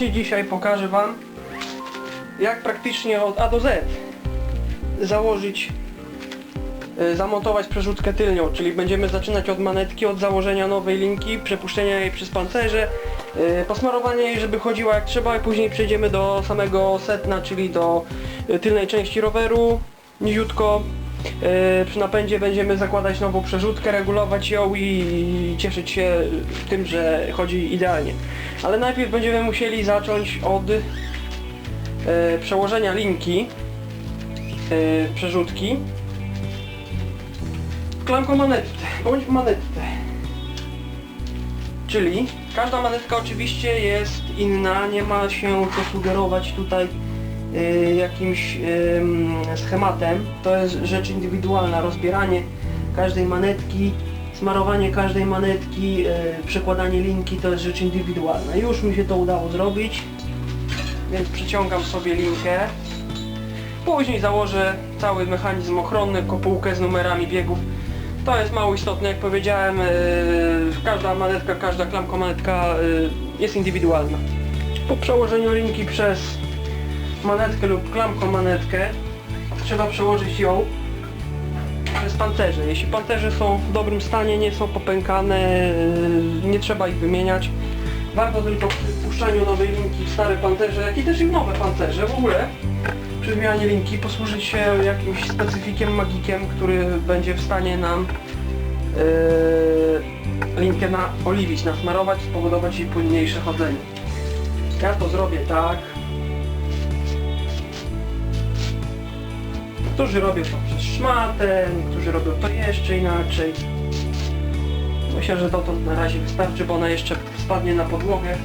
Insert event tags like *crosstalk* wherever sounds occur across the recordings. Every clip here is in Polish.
dzisiaj pokażę Wam, jak praktycznie od A do Z założyć, y, zamontować przerzutkę tylnią, czyli będziemy zaczynać od manetki, od założenia nowej linki, przepuszczenia jej przez pancerze, y, posmarowania jej, żeby chodziła jak trzeba i później przejdziemy do samego setna, czyli do y, tylnej części roweru, niziutko. Y, Przy napędzie będziemy zakładać nową przerzutkę, regulować ją i cieszyć się tym, że chodzi idealnie. Ale najpierw będziemy musieli zacząć od e, przełożenia linki e, przerzutki klamką manetę, bądź manetę. Czyli każda manetka oczywiście jest inna, nie ma się co sugerować tutaj jakimś em, schematem. To jest rzecz indywidualna, rozbieranie każdej manetki, smarowanie każdej manetki, e, przekładanie linki to jest rzecz indywidualna. Już mi się to udało zrobić, więc przeciągam sobie linkę. Później założę cały mechanizm ochronny, kopułkę z numerami biegów. To jest mało istotne, jak powiedziałem, e, każda manetka, każda klamka manetka jest indywidualna. Po przełożeniu linki przez manetkę lub klamką manetkę trzeba przełożyć ją przez pancerze. Jeśli pancerze są w dobrym stanie, nie są popękane, yy, nie trzeba ich wymieniać. Warto tylko przy puszczaniu nowej linki stare pancerze, jak i też i nowe pancerze w ogóle przy zmianie linki posłużyć się jakimś specyfikiem, magikiem, który będzie w stanie nam yy, linkę naoliwić, nasmarować, spowodować jej płynniejsze chodzenie. Ja to zrobię tak. Niektórzy robią to przez szmatę, niektórzy robią to jeszcze inaczej. Myślę, że dotąd na razie wystarczy, bo ona jeszcze spadnie na podłogę.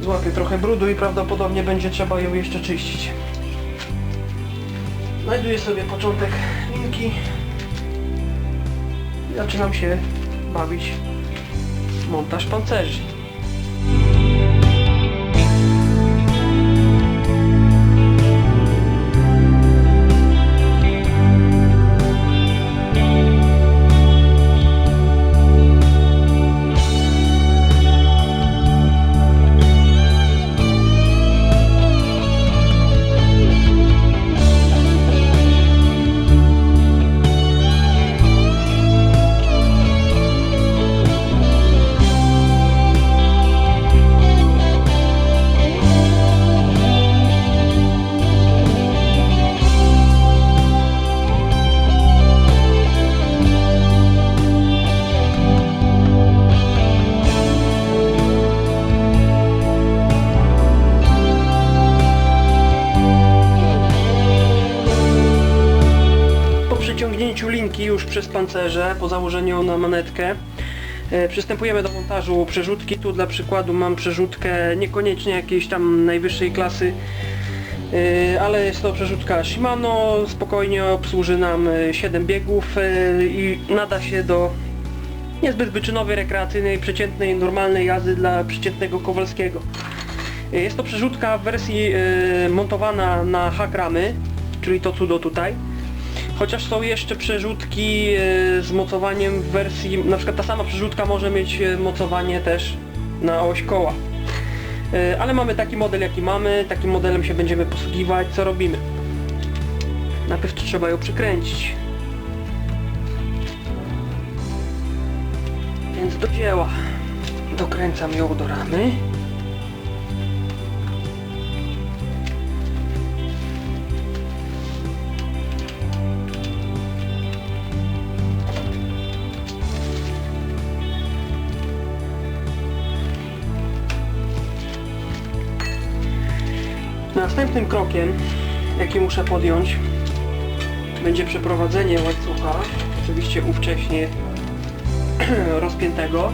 Złapie trochę brudu i prawdopodobnie będzie trzeba ją jeszcze czyścić. Znajduję sobie początek linki. I zaczynam się bawić montaż pancerzy. Linki już przez pancerze, po założeniu na manetkę, e, przystępujemy do montażu przerzutki. Tu dla przykładu mam przerzutkę niekoniecznie jakiejś tam najwyższej klasy, e, ale jest to przerzutka Shimano, spokojnie obsłuży nam e, 7 biegów e, i nada się do niezbyt wyczynowej, rekreacyjnej, przeciętnej, normalnej jazdy dla przeciętnego Kowalskiego. Jest to przerzutka w wersji montowana na hakramy, czyli to cudo tutaj. Chociaż są jeszcze przerzutki e, z mocowaniem w wersji, na przykład ta sama przerzutka może mieć e, mocowanie też na oś koła. E, Ale mamy taki model jaki mamy, takim modelem się będziemy posługiwać. Co robimy? Najpierw trzeba ją przykręcić. Więc do dzieła. Dokręcam ją do ramy. Następnym krokiem, jaki muszę podjąć, będzie przeprowadzenie łańcucha, oczywiście ówcześnie *clears throat* rozpiętego.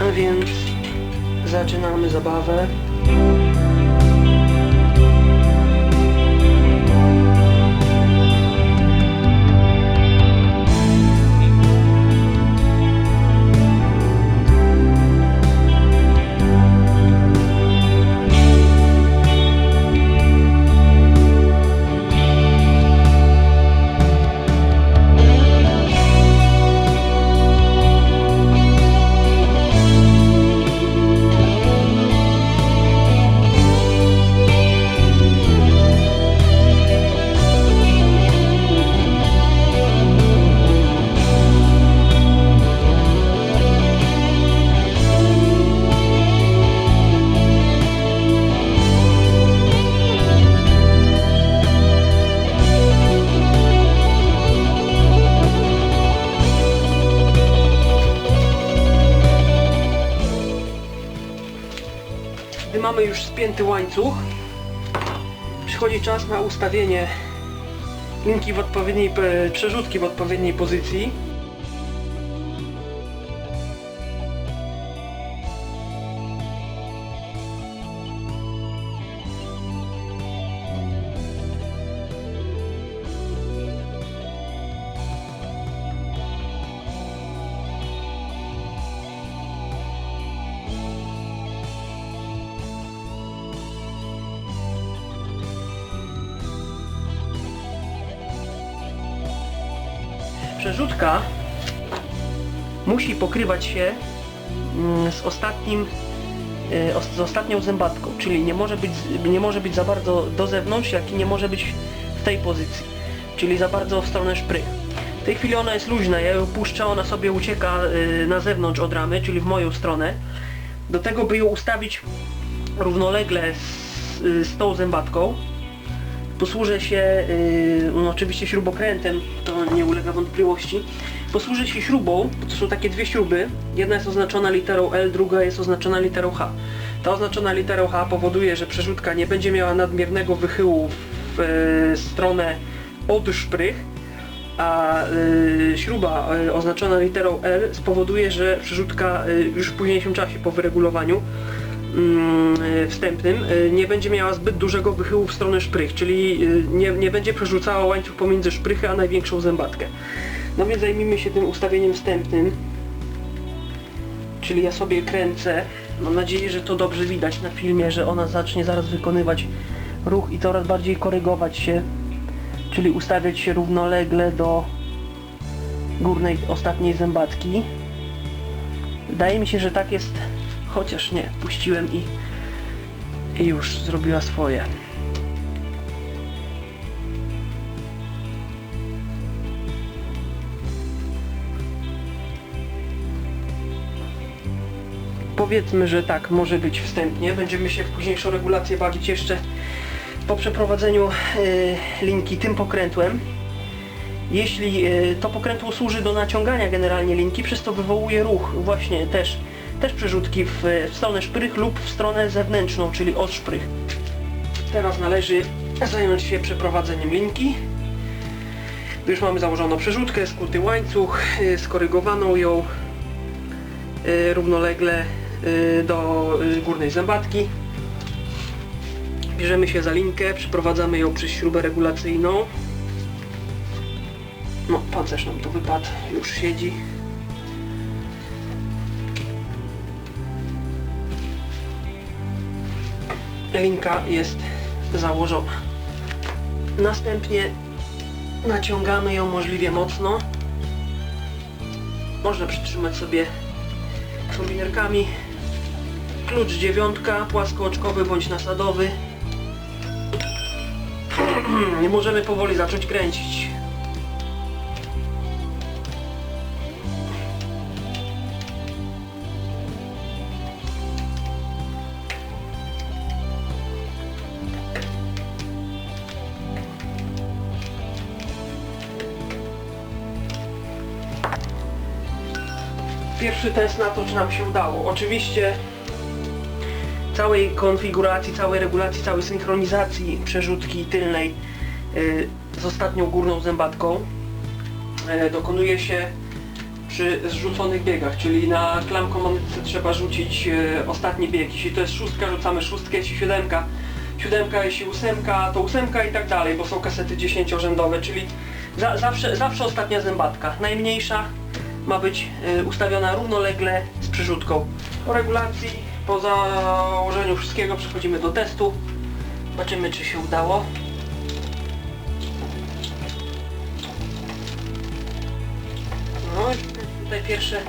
A więc zaczynamy zabawę. Już spięty łańcuch, przychodzi czas na ustawienie linki w odpowiedniej, e, przerzutki w odpowiedniej pozycji. Przerzutka musi pokrywać się mm, z ostatnim e, z ostatnią zębatką, czyli nie może być nie może być za bardzo do zewnątrz, jak i nie może być w tej pozycji, czyli za bardzo w stronę szprych. W tej chwili ona jest luźna, ja ją puszczę, ona sobie ucieka e, na zewnątrz od ramy, czyli w moją stronę. Do tego, by ją ustawić równolegle z, z tą zębatką, posłużę się yy, no oczywiście śrubokrętem, to nie ulega wątpliwości. Posłużę się śrubą, to są takie dwie śruby. Jedna jest oznaczona literą L, druga jest oznaczona literą H. Ta oznaczona literą H powoduje, że przerzutka nie będzie miała nadmiernego wychyłu w yy, stronę od szprych, a yy, śruba oznaczona literą L spowoduje, że przerzutka już w późniejszym czasie po wyregulowaniu y, wstępnym y, nie będzie miała zbyt dużego wychyłu w stronę szprych, czyli y, nie, nie będzie przerzucała łańcuch pomiędzy szprychy a największą zębatkę. No więc zajmijmy się tym ustawieniem wstępnym. Czyli ja sobie kręcę. Mam nadzieję, że to dobrze widać na filmie, że ona zacznie zaraz wykonywać ruch i coraz bardziej korygować się. Czyli ustawiać się równolegle do górnej, ostatniej zębatki. Wydaje mi się, że tak jest Chociaż nie, puściłem i, i już zrobiła swoje. Powiedzmy, że tak może być wstępnie. Będziemy się w późniejszą regulację bawić jeszcze po przeprowadzeniu y, linki tym pokrętłem. Jeśli y, to pokrętło służy do naciągania generalnie linki, przez to wywołuje ruch właśnie też też przerzutki w, w stronę szprych lub w stronę zewnętrzną, czyli od szprych. Teraz należy zająć się przeprowadzeniem linki. Już mamy założoną przerzutkę, skuty łańcuch, y, skorygowaną ją y, równolegle y, do górnej zębatki. Bierzemy się za linkę, przeprowadzamy ją przez śrubę regulacyjną. No, pancerz nam tu wypadł, już siedzi. Linka jest założona. Następnie naciągamy ją możliwie mocno. Można przytrzymać sobie kombinerkami. Klucz dziewiątka, płaskooczkowy bądź nasadowy. *clears throat* Możemy powoli zacząć kręcić. Pierwszy test na to, czy nam się udało. Oczywiście całej konfiguracji, całej regulacji, całej synchronizacji przerzutki tylnej y, z ostatnią górną zębatką y, dokonuje się przy zrzuconych biegach, czyli na klamką monetce trzeba rzucić y, ostatni bieg. Jeśli to jest szóstka, rzucamy szóstkę, jeśli siódemka, siódemka, jeśli ósemka, to ósemka i tak dalej, bo są kasety dziesięciorzędowe, czyli za, zawsze, zawsze ostatnia zębatka. Najmniejsza ma być y, ustawiona równolegle z przerzutką. Po regulacji, po założeniu wszystkiego przechodzimy do testu. Zobaczymy czy się udało. No i tutaj pierwsze,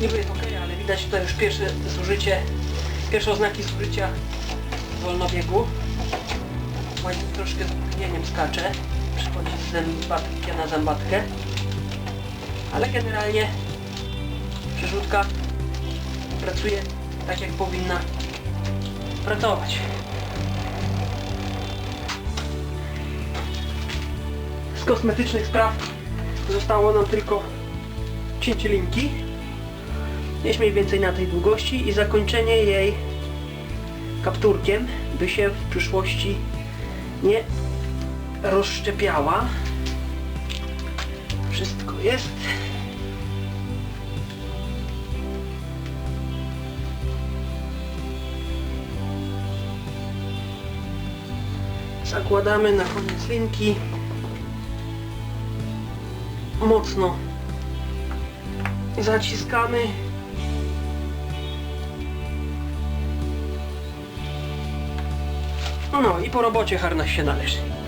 niby jest ok, ale widać tutaj już pierwsze zużycie, pierwsze oznaki zużycia wolnobiegu. Łańcuch troszkę z opóźnieniem skacze. Przychodzi z zębatki na zębatkę ale generalnie przerzutka pracuje tak jak powinna pracować. Z kosmetycznych spraw zostało nam tylko cięcie linki gdzieś mniej więcej na tej długości i zakończenie jej kapturkiem, by się w przyszłości nie rozszczepiała. Wszystko jest. Zakładamy na koniec linki. Mocno zaciskamy. No i po robocie harnaś się należy.